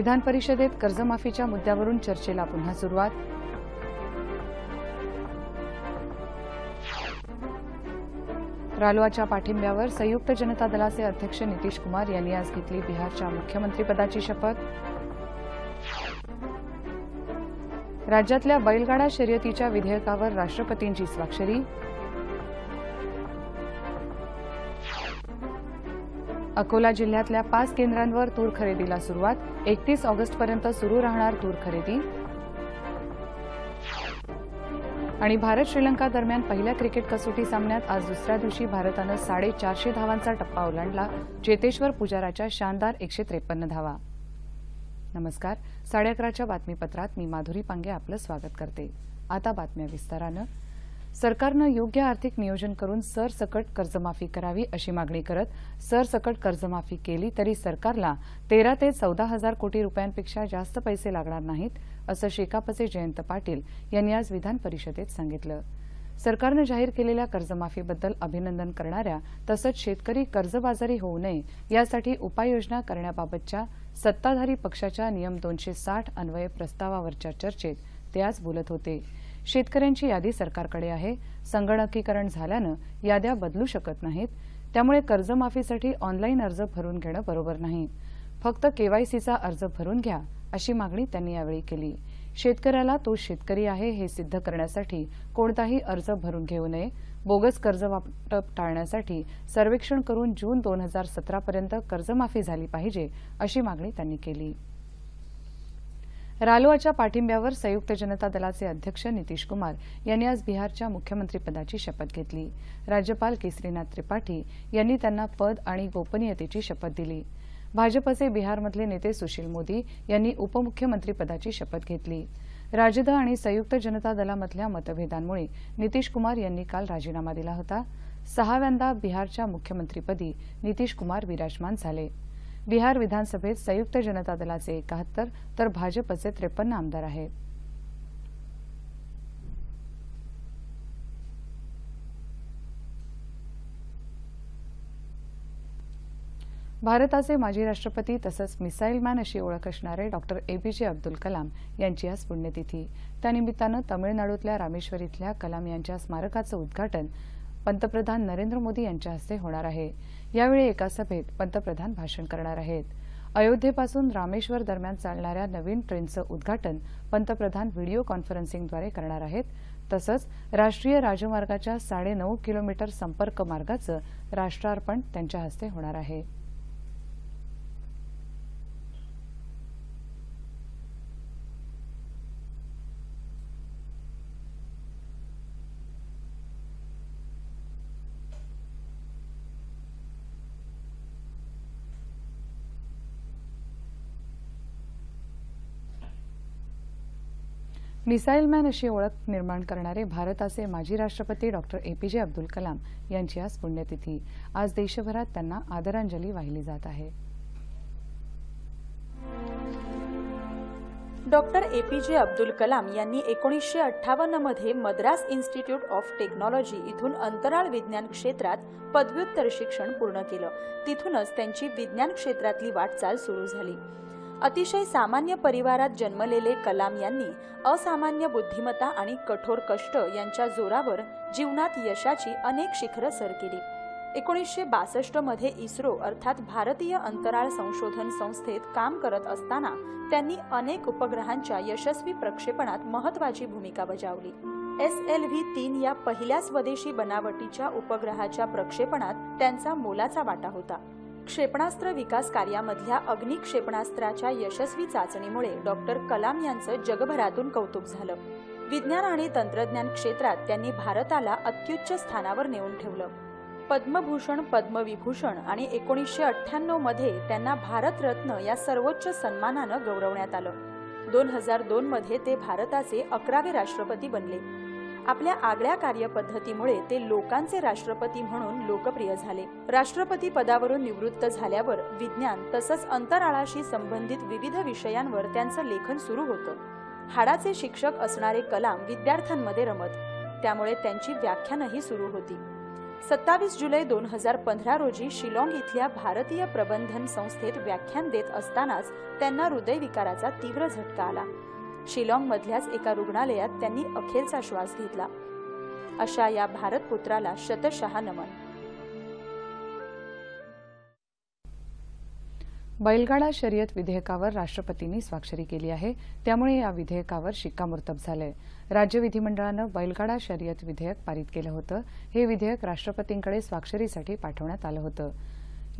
विधान परिषदेत कर्जमाफीच्या मुद्द्यावरून चर्चेला पुन्हा सुरुवात. रालोआच्या पाठिंब्यावर संयुक्त जनता दलाचे अध्यक्ष नितीश कुमार यांनी आज घेतली बिहारच्या मुख्यमंत्रीपदाची शपथ. राज्यातल्या बैलगाडा शर्यतीच्या विधेयकावर राष्ट्रपतींची स्वाक्षरी. अकोला जिल्ह्यातल्या पाच केंद्रांवर तूर खरेदीला सुरुवात. एकतीस ऑगस्टपर्यंत सुरू राहणार तूर खरेदी. आणि भारत श्रीलंका दरम्यान पहिल्या क्रिकेट कसोटी सामन्यात आज दुसऱ्या दिवशी भारतानं साडेचारशे धावांचा टप्पा ओलांडला. चेतेश्वर पुजाराच्या शानदार एकशे त्रेपन्न धावा. नमस्कार. साडे अकराच्या बातमीपत्रात मी माधुरी पांगे आपलं स्वागत करते. आता बातम्या विस्तारानं. सरकारनं योग्य आर्थिक नियोजन करून सरसकट कर्जमाफी करावी अशी मागणी करत सरसकट कर्जमाफी केली तरी सरकारला तेरा ते चौदा हजार कोटी रुपयांपेक्षा जास्त पैसे लागणार नाहीत असं शेकापचे जयंत पाटील यांनी आज विधान परिषदेत सांगितलं. सरकारनं जाहीर केलेल्या कर्जमाफीबद्दल अभिनंदन करणाऱ्या तसंच शेतकरी कर्जबाजारी होऊ नये यासाठी उपाययोजना करण्याबाबतच्या सत्ताधारी पक्षाच्या नियम दोनशे साठ अन्वये प्रस्तावावरच्या चर्चेत ते आज बोलत होते. शेतकऱ्यांची यादी सरकारकडे आहे. संगणकीकरण झाल्यानं याद्या बदलू शकत नाहीत. त्यामुळे कर्जमाफीसाठी ऑनलाईन अर्ज भरून घेणं बरोबर नाही. फक्त केवायसीचा अर्ज भरून घ्या अशी मागणी त्यांनी यावेळी केली. शेतकऱ्याला तो शेतकरी आहे हे सिद्ध करण्यासाठी कोणताही अर्ज भरून घेऊ नये. बोगस कर्ज वाटप टाळण्यासाठी सर्वेक्षण करून जून दोन हजार सतरापर्यंत कर्जमाफी झाली पाहिजे अशी मागणी त्यांनी केली. रालोआच्या पाठिंब्यावर संयुक्त जनता दलाचे अध्यक्ष नितीश कुमार यांनी आज बिहारच्या मुख्यमंत्रीपदाची शपथ घेतली. राज्यपाल केसरीनाथ त्रिपाठी यांनी त्यांना पद आणि गोपनीयतेची शपथ दिली. भाजपचे बिहारमधले नेते सुशील मोदी यांनी उपमुख्यमंत्रीपदाची शपथ घेतली. राजद आणि संयुक्त जनता दलामधल्या मतभेदांमुळे नितीश कुमार यांनी काल राजीनामा दिला होता. सहाव्यांदा बिहारच्या मुख्यमंत्रीपदी नितीश कुमार विराजमान झाले. बिहार विधानसभेत संयुक्त जनता दलाचे एकाहत्तर तर भाजपचे त्रेपन्न आमदार आहेत. भारताचे माजी राष्ट्रपती तसंच मिसाईल मॅन अशी ओळख असणारे डॉक्टर एपीजे अब्दुल कलाम यांची आज पुण्यतिथी. त्यानिमित्तानं तमिळनाडूतल्या रामेश्वर इथल्या कलाम यांच्या स्मारकाचं उद्घाटन पंतप्रधान नरेंद्र मोदी यांच्या हस्ते होणार आहे. यावेळी एका सभेत पंतप्रधान भाषण करणार आहेत. अयोध्येपासून रामेश्वर दरम्यान चालणाऱ्या नवीन ट्रेनचं उद्घाटन पंतप्रधान व्हिडिओ कॉन्फरन्सिंगद्वारे करणार आहेत. तसंच राष्ट्रीय राजमार्गाच्या साडेनऊ किलोमीटर संपर्क मार्गाचं राष्ट्रार्पण त्यांच्या हस्ते होणार आहे. मिसाईल मॅन अशी ओळख निर्माण करणारे भारताचे माजी राष्ट्रपती डॉक्टर एपीजे अब्दुल कलाम यांची आज पुण्यतिथी. आज देशभरात त्यांना आदरांजली वाहिली जात आहे. डॉक्टर एपीजे अब्दुल कलाम यांनी एकोणीसशे अठ्ठावन्नमध्ये मद्रास इन्स्टिट्यूट ऑफ टेक्नॉलॉजी इथून अंतराळ विज्ञान क्षेत्रात पदव्युत्तर शिक्षण पूर्ण केलं. तिथूनच त्यांची विज्ञान क्षेत्रातली वाटचाल सुरू झाली. अतिशय सामान्य परिवारात जन्मलेले कलाम यांनी असामान्य बुद्धिमत्ता आणि कठोर कष्ट यांच्या जोरावर जीवनात यशाची अनेक शिखरं सर केली. एकोणीसशे बासष्टमध्ये इस्रो अर्थात भारतीय अंतराळ संशोधन संस्थेत काम करत असताना त्यांनी अनेक उपग्रहांच्या यशस्वी प्रक्षेपणात महत्वाची भूमिका बजावली. एस एल व्ही तीन या पहिल्या स्वदेशी बनावटीच्या उपग्रहाच्या प्रक्षेपणात त्यांचा मोलाचा वाटा होता. क्षेपणास्त्र विकास कार्यामधल्या अग्नि क्षेपणास्त्राच्या यशस्वी चाचणीमुळे डॉक्टर कलाम यांचं जगभरातून कौतुक झालं. विज्ञान आणि तंत्रज्ञान क्षेत्रात त्यांनी भारताला अत्युच्च स्थानावर नेऊन ठेवलं. पद्मभूषण पद्मविभूषण आणि एकोणीसशे अठ्ठ्याण्णवमध्ये त्यांना भारतरत्न या सर्वोच्च सन्मानानं गौरवण्यात आलं. दोन हजार दोन मध्ये ते भारताचे अकरावे राष्ट्रपती बनले. आपल्या आगळ्या कार्यपद्धतीमुळे ते लोकांचे राष्ट्रपती म्हणून लोकप्रिय झाले. राष्ट्रपती पदावरून निवृत्त झाल्यावर विज्ञान तसंच अंतराळाशी संबंधित विविध विषयांवर त्यांचं लेखन सुरू होतं. हाडाचे शिक्षक असणारे कलाम विद्यार्थ्यांमध्ये रमत. त्यामुळे त्यांची व्याख्यानही सुरू होती. सत्तावीस जुलै दोन हजार पंधरा रोजी शिलाँग इथल्या भारतीय प्रबंधन संस्थेत व्याख्यान देत असतानाच त्यांना हृदयविकाराचा तीव्र झटका आला. शिलाँगमधल्याच एका रुग्णालयात त्यांनी अखेरचा श्वास घेतला. अशा या भारतपुत्राला शतशः नमन. बैलगाडा शर्यत विधेयकावर राष्ट्रपतींनी स्वाक्षरी केली आहे. त्यामुळे या विधेयकावर शिक्कामोर्तब झालंय. राज्य विधिमंडळानं बैलगाडा शर्यत विधेयक पारित केलं होतं. हे विधेयक राष्ट्रपतींकडे स्वाक्षरीसाठी पाठवण्यात आलं होतं.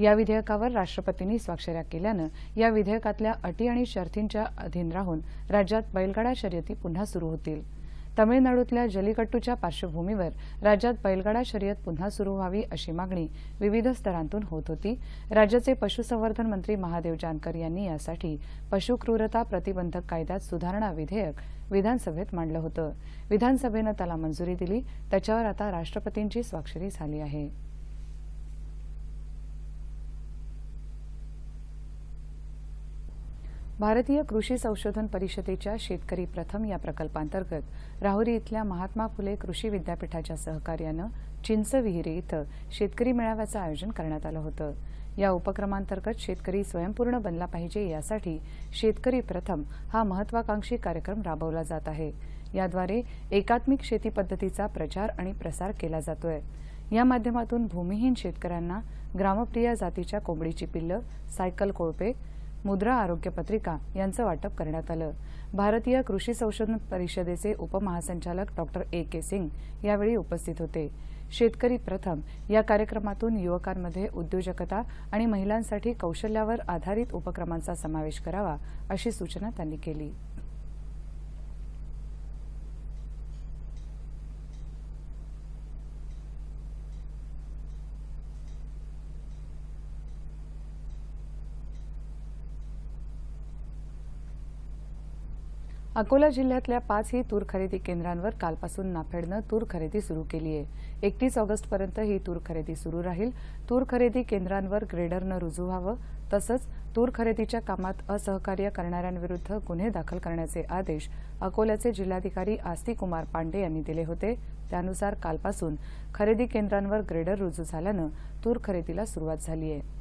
या विधेयकावर राष्ट्रपतींनी स्वाक्षऱ्या केल्यानं या विधेयकातल्या अटी आणि शर्थींच्या अधीन राहून राज्यात बैलगाडा शर्यती पुन्हा सुरू होतील. तमिळनाडूतल्या जलीकट्टूच्या पार्श्वभूमीवर राज्यात बैलगाडा शर्यत पुन्हा सुरू व्हावी अशी मागणी विविध स्तरांतून होत होती. राज्याचे पशुसंवर्धन मंत्री महादेव जानकर यांनी यासाठी पशुक्रूरता प्रतिबंधक कायद्यात सुधारणा विधेयक विधानसभेत मांडलं होतं. विधानसभेनं त्याला मंजुरी दिली. त्याच्यावर आता राष्ट्रपतींची स्वाक्षरी झाली आहे. भारतीय कृषी संशोधन परिषदेच्या शेतकरी प्रथम या प्रकल्पांतर्गत राहुरी इथल्या महात्मा फुले कृषी विद्यापीठाच्या सहकार्यानं चिंचविहिरी इथं शेतकरी मेळाव्याचं आयोजन करण्यात आलं होतं. या उपक्रमांतर्गत शेतकरी स्वयंपूर्ण बनला पाहिजे यासाठी शेतकरी प्रथम हा महत्वाकांक्षी कार्यक्रम राबवला जात आहे. याद्वारे एकात्मिक शेती पद्धतीचा प्रचार आणि प्रसार केला जातोय. या माध्यमातून भूमिहीन शेतकऱ्यांना ग्रामप्रिय जातीच्या कोंबडीची पिल्लं सायकल कोळपे मुद्रा आरोग्य पत्रिका यांचं वाटप करण्यात आलं. भारतीय कृषी संशोधन परिषदेचे उपमहासंचालक डॉक्टर ए. के. सिंग यावेळी उपस्थित होते. शेतकरी प्रथम या कार्यक्रमातून युवकांमध्ये उद्योजकता आणि महिलांसाठी कौशल्यावर आधारित उपक्रमांचा समावेश करावा अशी सूचना त्यांनी केली. अकोला जिल्ह्यातल्या पाचही तूर खरेदी केंद्रांवर कालपासून नाफेडनं तूर खरेदी सुरू केली आहे एकतीस ऑगस्टपर्यंत ही तूर खरेदी सुरू राहील. तूर खरेदी केंद्रांवर ग्रेडरनं रुजू व्हावं. तसंच तूर खरेदीच्या कामात असहकार्य करणाऱ्यांविरुद्ध गुन्हे दाखल करण्याचे आदेश अकोल्याचे जिल्हाधिकारी आस्तिकुमार पांडे यांनी दिले होते. त्यानुसार कालपासून खरेदी केंद्रांवर ग्रेडर रुजू झाल्यानं तूर खरेदीला सुरुवात झाली आहे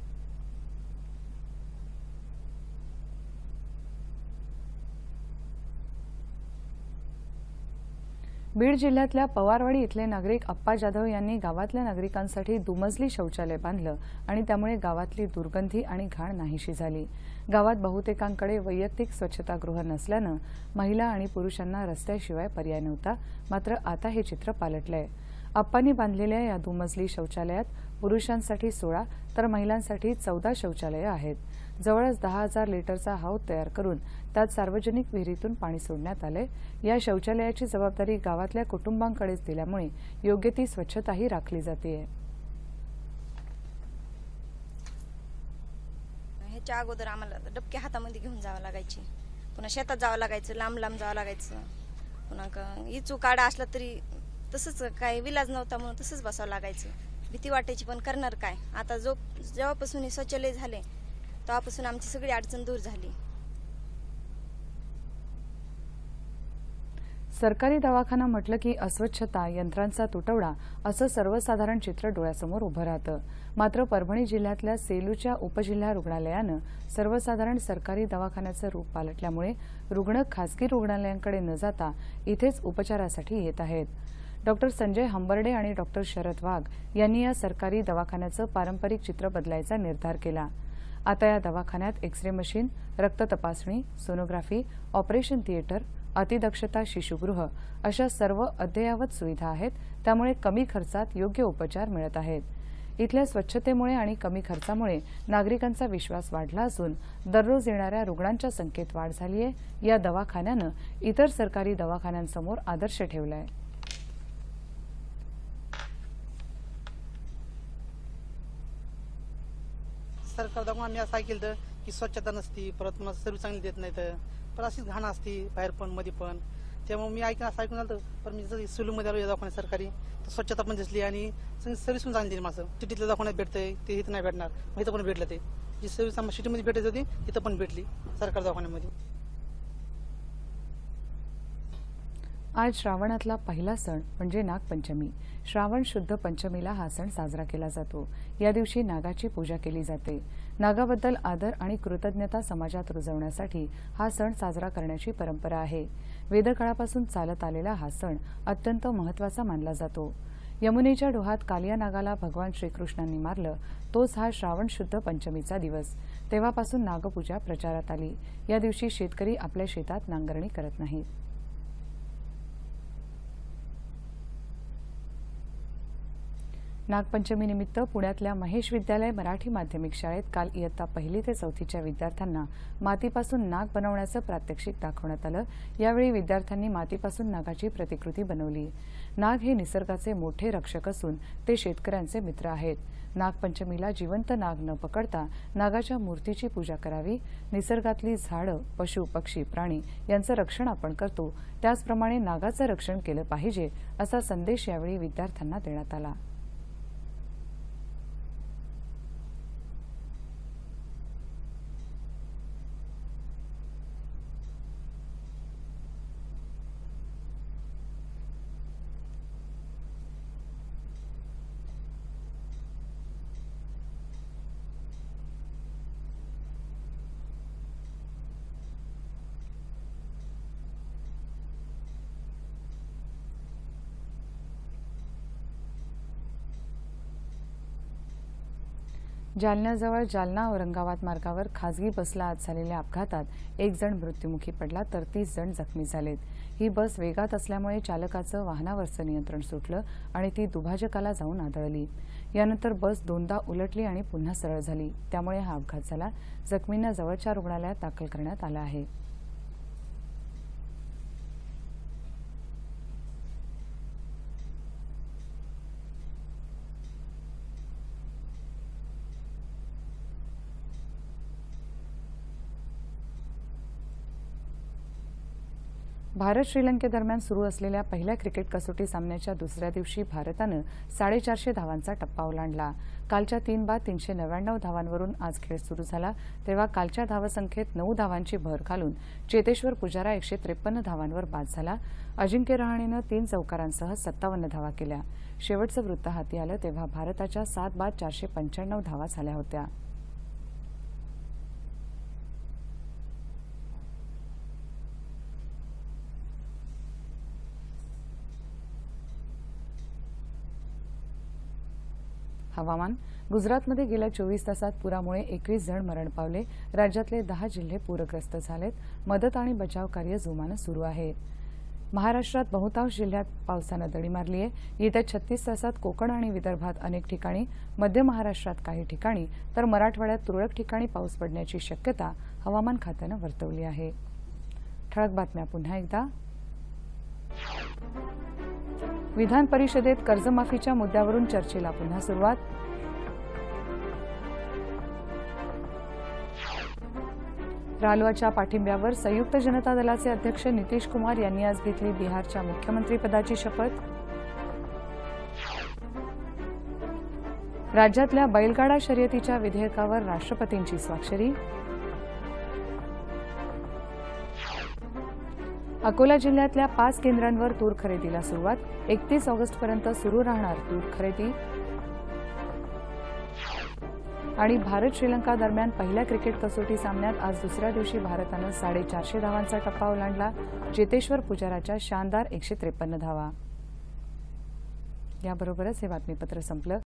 बीड जिल्ह्यातल्या पवारवाडी इथले नागरिक अप्पा जाधव यांनी गावातल्या नागरिकांसाठी दुमजली शौचालय बांधलं आणि त्यामुळे गावातली दुर्गंधी आणि घाण नाहीशी झाली. गावात बहुतेकांकडे वैयक्तिक स्वच्छतागृह नसल्यानं महिला आणि पुरुषांना रस्त्याशिवाय पर्याय नव्हता मात्र आता हे चित्र पालटलंय. अप्पांनी बांधलेल्या या दुमजली शौचालयात पुरुषांसाठी सोळा तर महिलांसाठी चौदा शौचालयं आहेत. जवळच दहा हजार लिटरचा हौद तयार करून त्यात सार्वजनिक विहिरीतून पाणी सोडण्यात आले. या शौचालयाची जबाबदारी गावातल्या कुटुंबांकडेच दिल्यामुळे योग्य ती स्वच्छताही राखली जाते. ह्याच्या अगोदर आम्हाला डबके हातामध्ये घेऊन जावं लागायची. पुन्हा शेतात जावं लागायचं लांब लांब जावं लागायचं. पुन्हा इचू काढा असला तरी तसंच काय विलाज नव्हता म्हणून तसंच बसावं लागायचं. भीती वाटायची पण करणार काय? आता जो जेव्हापासून हे शौचालय झाले तेव्हापासून आमची सगळी अडचण दूर झाली. सरकारी दवाखाना म्हटलं की अस्वच्छता यंत्रांचा तुटवडा असं सर्वसाधारण चित्र डोळ्यासमोर उभं राहतं. मात्र परभणी जिल्ह्यातल्या सेलूच्या उपजिल्हा रुग्णालयानं सर्वसाधारण सरकारी दवाखान्याचं रूप पालटल्यामुळे रुग्ण खासगी रुग्णालयांकडे न जाता इथेच उपचारासाठी येत आहेत. डॉक्टर संजय हंबर्डे आणि डॉक्टर शरद वाघ यांनी या सरकारी दवाखान्याचं पारंपरिक चित्र बदलायचा निर्धार केला. आता या दवाखान्यात एक्स रे मशीन रक्त तपासणी सोनोग्राफी ऑपरेशन थिएटर अतिदक्षता शिशुगृह अशा सर्व अद्ययावत सुविधा आहेत त्यामुळे कमी खर्चात योग्य उपचार मिळत आहेत. इथल्या स्वच्छतेमुळे आणि कमी खर्चामुळे नागरिकांचा विश्वास वाढला असून दररोज येणाऱ्या रुग्णांच्या संख्येत वाढ झाली आहे या दवाखान्यानं इतर सरकारी दवाखान्यांसमोर आदर्श ठेवला आहे दाखवून आम्ही असं ऐकलं की स्वच्छता नसती परत पुन्हा सर्व्हिस चांगली देत नाहीत. पण अशीच घाण असती बाहेर पण मध्ये पण. त्यामुळे मी ऐकून असं ऐकून आलं पण मी जर सुलूमध्ये आलो या दवाखान्यात सरकारी तर स्वच्छता पण दिसली आणि सर्व्हिस पण चांगली दिली माझं. सिटीतल्या दवाखान्यात भेटतंय ते इथं नाही भेटणार मग इथं पण भेटलं ते. जी सर्व्हिस आम्हाला सिटीमध्ये भेटत होती तिथं पण भेटली सरकार दवाखान्यामध्ये. आज श्रावणातला पहिला सण म्हणजे नागपंचमी. श्रावण शुद्ध पंचमीला हा सण साजरा केला जातो. या दिवशी नागाची पूजा केली जाते. नागाबद्दल आदर आणि कृतज्ञता समाजात रुजवण्यासाठी हा सण साजरा करण्याची परंपरा आहे. वेदकाळापासून चालत आलेला हा सण अत्यंत महत्त्वाचा मानला जातो. यमुनेच्या डोहात कालिया नागाला भगवान श्रीकृष्णांनी मारलं तोच हा श्रावण शुद्ध पंचमीचा दिवस. तेव्हापासून नागपूजा प्रचारात आली. या दिवशी शेतकरी आपल्या शेतात नांगरणी करत नाहीत. नागपंचमीनिमित्त पुण्यातल्या महेश विद्यालय मराठी माध्यमिक शाळेत काल इयत्ता पहिली ते चौथीच्या विद्यार्थ्यांना मातीपासून नाग बनवण्याचं प्रात्यक्षिक दाखवण्यात आलं. यावेळी विद्यार्थ्यांनी मातीपासून नागाची प्रतिकृती बनवली. नाग हे निसर्गाचे मोठे रक्षक असून ते शेतकऱ्यांचे मित्र आहेत. नागपंचमीला जिवंत नाग न पकडता नागाच्या मूर्तीची पूजा करावी. निसर्गातली झाडं पशु पक्षी प्राणी यांचं रक्षण आपण करतो. त्याचप्रमाणे नागाचं रक्षण केलं पाहिजे असा संदेश यावेळी विद्यार्थ्यांना देण्यात आला. जालन्याजवळ जालना औरंगाबाद मार्गावर खासगी बसला आज झालेल्या अपघातात एक जण मृत्युमुखी पडला तर तीस जण जखमी झालेत. ही बस वेगात असल्यामुळे चालकाचं वाहनावरचं नियंत्रण सुटलं आणि ती दुभाजकाला जाऊन आदळली. यानंतर बस दोनदा उलटली आणि पुन्हा सरळ झाली. त्यामुळे हा अपघात झाला. जखमींना जवळच्या रुग्णालयात दाखल करण्यात आला आहे. भारत श्रीलंकेदरम्यान सुरू असलेल्या पहिल्या क्रिकेट कसोटी सामन्याच्या दुसऱ्या दिवशी भारतानं साडेचारशे धावांचा टप्पा ओलांडला. कालच्या तीन बाद तीनशे नव्याण्णव धावांवरून आज खेळ सुरू झाला. तेव्हा कालच्या धावसंख्येत नऊ धावांची भर घालून चेतेश्वर पुजारा एकशे त्रेपन्न धावांवर बाद झाला. अजिंक्य रहाणेनं तीन चौकारांसह सत्तावन्न धावा केल्या. शेवटचं वृत्त हाती आलं तेव्हा भारताच्या सात बाद चारशे पंच्याण्णव धावा झाल्या होत्या. हवामान. गुजरातमध्ये गेल्या चोवीस तासात पुरामुळे एकवीस जण मरण पावले. राज्यातले दहा जिल्हे पूरग्रस्त झालेत. मदत आणि बचाव कार्य जोमानं सुरू आहे. महाराष्ट्रात बहुतांश जिल्ह्यात पावसानं दडी मारली आहे. येत्या छत्तीस तासात कोकण आणि विदर्भात अनेक ठिकाणी मध्य महाराष्ट्रात काही ठिकाणी तर मराठवाड्यात तुरळक ठिकाणी पाऊस पडण्याची शक्यता हवामान खात्यानं वर्तवली आहे. ठळक बातम्या पुन्हा एकदा. विधान परिषदेत कर्जमाफीच्या मुद्द्यावरून चर्चेला पुन्हा सुरुवात. रालोआच्या पाठिंब्यावर संयुक्त जनता दलाचे अध्यक्ष नितीश कुमार यांनी आज घेतली बिहारच्या मुख्यमंत्रीपदाची शपथ. राज्यातल्या बैलगाडा शर्यतीच्या विधेयकावर राष्ट्रपतींची स्वाक्षरी. अकोला जिल्ह्यातल्या पाच केंद्रांवर तूर खरेदीला सुरुवात. एकतीस ऑगस्टपर्यंत सुरू राहणार तूर खरेदी. आणि भारत श्रीलंका दरम्यान पहिल्या क्रिकेट कसोटी सामन्यात आज दुसऱ्या दिवशी भारतानं साडेचारशे धावांचा टप्पा ओलांडला. चेतेश्वर पुजाराच्या शानदार एकशे त्रेपन्न धावा. याबरोबरच हे बातमीपत्र संपलं.